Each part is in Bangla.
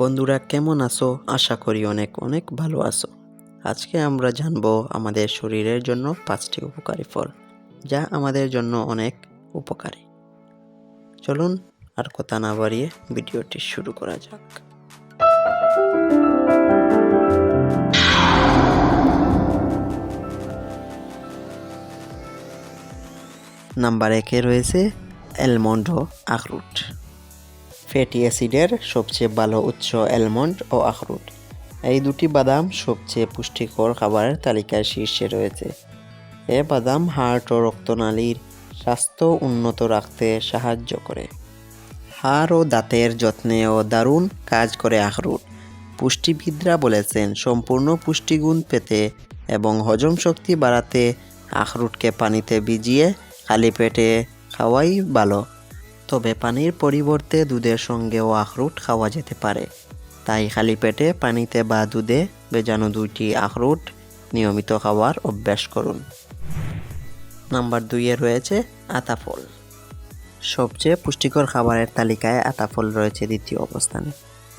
বন্ধুরা কেমন আছো? আশা করি অনেক অনেক ভালো আছো। আজকে আমরা জানব আমাদের শরীরের জন্য পাঁচটি উপকারী ফল, যা আমাদের জন্য অনেক উপকারী। চলুন আর কথা না বাড়িয়ে ভিডিওটি শুরু করা যাক। নাম্বার একে রয়েছে অ্যালমন্ড আখরুট। ফ্যাটি অ্যাসিডের সবচেয়ে ভালো উৎস অ্যালমন্ড ও আখরুট। এই দুটি বাদাম সবচেয়ে পুষ্টিকর খাবারের তালিকায় শীর্ষে রয়েছে। এ বাদাম হার্ট ও রক্তনালীর স্বাস্থ্য উন্নত রাখতে সাহায্য করে। হাড় ও দাঁতের যত্নেও দারুণ কাজ করে আখরুট। পুষ্টিবিদরা বলেছেন, সম্পূর্ণ পুষ্টিগুণ পেতে এবং হজম শক্তি বাড়াতে আখরুটকে পানিতে ভিজিয়ে খালি পেটে খাওয়াই ভালো। তবে পানির পরিবর্তে দুধের সঙ্গেও আখরুট খাওয়া যেতে পারে। তাই খালি পেটে পানিতে বা দুধে ভেজানো দুইটি আখরুট নিয়মিত খাওয়ার অভ্যাস করুন। নাম্বার দুইয়ে রয়েছে আতা ফল সবচেয়ে পুষ্টিকর খাবারের তালিকায় আতা ফল রয়েছে দ্বিতীয় অবস্থানে।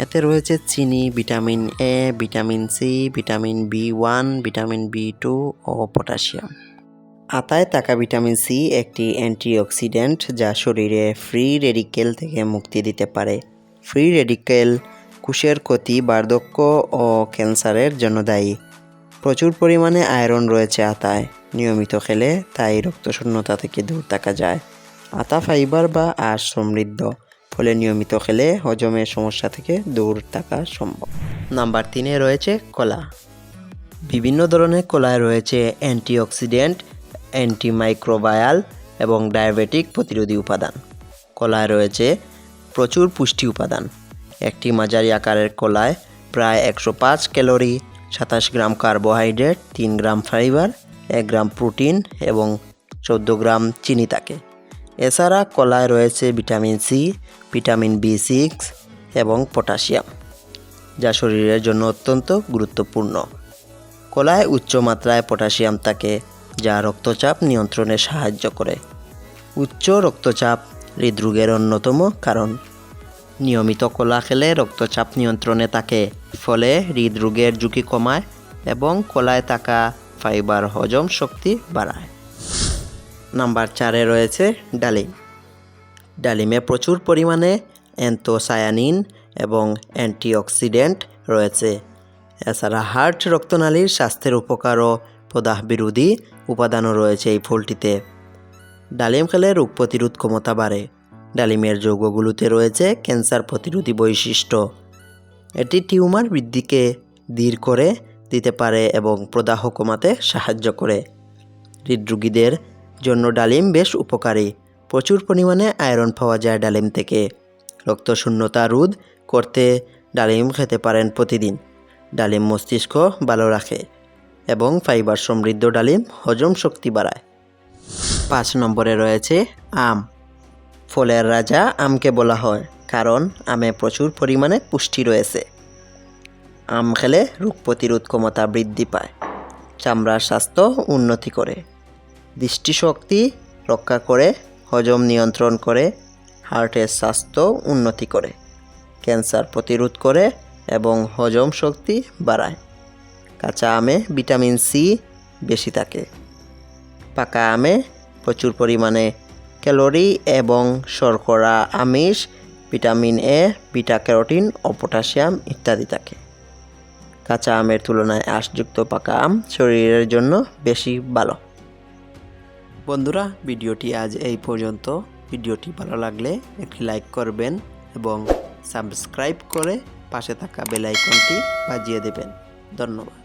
এতে রয়েছে চিনি, vitamin A, vitamin C, vitamin B one, vitamin B two O potassium. আতায় থাকা ভিটামিন সি একটি অ্যান্টিঅক্সিডেন্ট যা শরীরে ফ্রি রেডিকেল থেকে মুক্তি দিতে পারে। ফ্রি রেডিকেল কোষের ক্ষতি, বার্ধক্য ও ক্যান্সারের জন্য দায়ী। প্রচুর পরিমাণে আয়রন রয়েছে আতায়। নিয়মিত খেলে তাই রক্তশূন্যতা থেকে দূর থাকা যায়। আতা ফাইবার বা আঁশ সমৃদ্ধ, ফলে নিয়মিত খেলে হজমের সমস্যা থেকে দূর থাকা সম্ভব। নাম্বার তিনে রয়েছে কলা। বিভিন্ন ধরনের কলায় রয়েছে অ্যান্টিঅক্সিডেন্ট অ্যান্টিমাইক্রোবায়াল এবং ডায়াবেটিক প্রতিরোধী উপাদান। কলায় রয়েছে প্রচুর পুষ্টি উপাদান। একটি মাঝারি আকারের কলায় প্রায় একশো পাঁচ ক্যালোরি, সাতাশ গ্রাম কার্বোহাইড্রেট, তিন গ্রাম ফাইবার, এক গ্রাম প্রোটিন এবং চোদ্দ গ্রাম চিনি থাকে। এছাড়া কলায় রয়েছে vitamin C, vitamin B six এবং পটাশিয়াম, যা শরীরের জন্য অত্যন্ত গুরুত্বপূর্ণ। কলায় উচ্চ মাত্রায় পটাশিয়াম থাকে। যা রক্তচাপ নিয়ন্ত্রণে সাহায্য করে। উচ্চ রক্তচাপ হৃদরোগের অন্যতম কারণ। নিয়মিত কলা খেলে রক্তচাপ নিয়ন্ত্রণে থাকে, ফলে হৃদরোগের ঝুঁকি কমায় এবং কলায় থাকা ফাইবার হজম শক্তি বাড়ায়। নাম্বার চারে রয়েছে ডালিম। ডালিমে প্রচুর পরিমাণে অ্যান্থোসায়ানিন এবং অ্যান্টিঅক্সিডেন্ট রয়েছে। এছাড়া হার্ট রক্তনালীর স্বাস্থ্যের উপকার ও প্রদাহ বিরোধী উপাদানও রয়েছে এই ফলটিতে। ডালিম খেলে রোগ প্রতিরোধ ক্ষমতা বাড়ে। ডালিমের যৌগগুলোতে রয়েছে ক্যান্সার প্রতিরোধী বৈশিষ্ট্য। এটি টিউমার বৃদ্ধিকে ধীর করে দিতে পারে এবং প্রদাহ কমাতে সাহায্য করে। হৃদরোগীদের জন্য ডালিম বেশ উপকারী। প্রচুর পরিমাণে আয়রন পাওয়া যায় ডালিম থেকে। রক্তশূন্যতা রোধ করতে ডালিম খেতে পারেন প্রতিদিন। ডালিম মস্তিষ্ক ভালো রাখে। এবং ফাইবার সমৃদ্ধ ডালিম হজম শক্তি বাড়ায়। পাঁচ নম্বরে রয়েছে আম। ফলের রাজা আমকে বলা হয়, কারণ আমে প্রচুর পরিমাণে পুষ্টি রয়েছে। আম খেলে রোগ প্রতিরোধ ক্ষমতা বৃদ্ধি পায়, চামড়ার স্বাস্থ্য উন্নতি করে। দৃষ্টিশক্তি রক্ষা করে, হজম নিয়ন্ত্রণ করে, হার্টের স্বাস্থ্য উন্নতি করে, ক্যান্সার প্রতিরোধ করে এবং হজম শক্তি বাড়ায়। কাঁচা আমে ভিটামিন সি বেশি থাকে। পাকা আমে প্রচুর পরিমাণে ক্যালোরি এবং শর্করা, আমিষ, ভিটামিন এ, বিটা ক্যারোটিন ও পটাশিয়াম ইত্যাদি থাকে। কাঁচা আমের তুলনায় আঁশযুক্ত পাকা আম শরীরের জন্য বেশি ভালো। বন্ধুরা, ভিডিওটি আজ এই পর্যন্ত। ভিডিওটি ভালো লাগলে একটি লাইক করবেন এবং সাবস্ক্রাইব করে পাশে থাকা বেল আইকনটি বাজিয়ে দেবেন। ধন্যবাদ।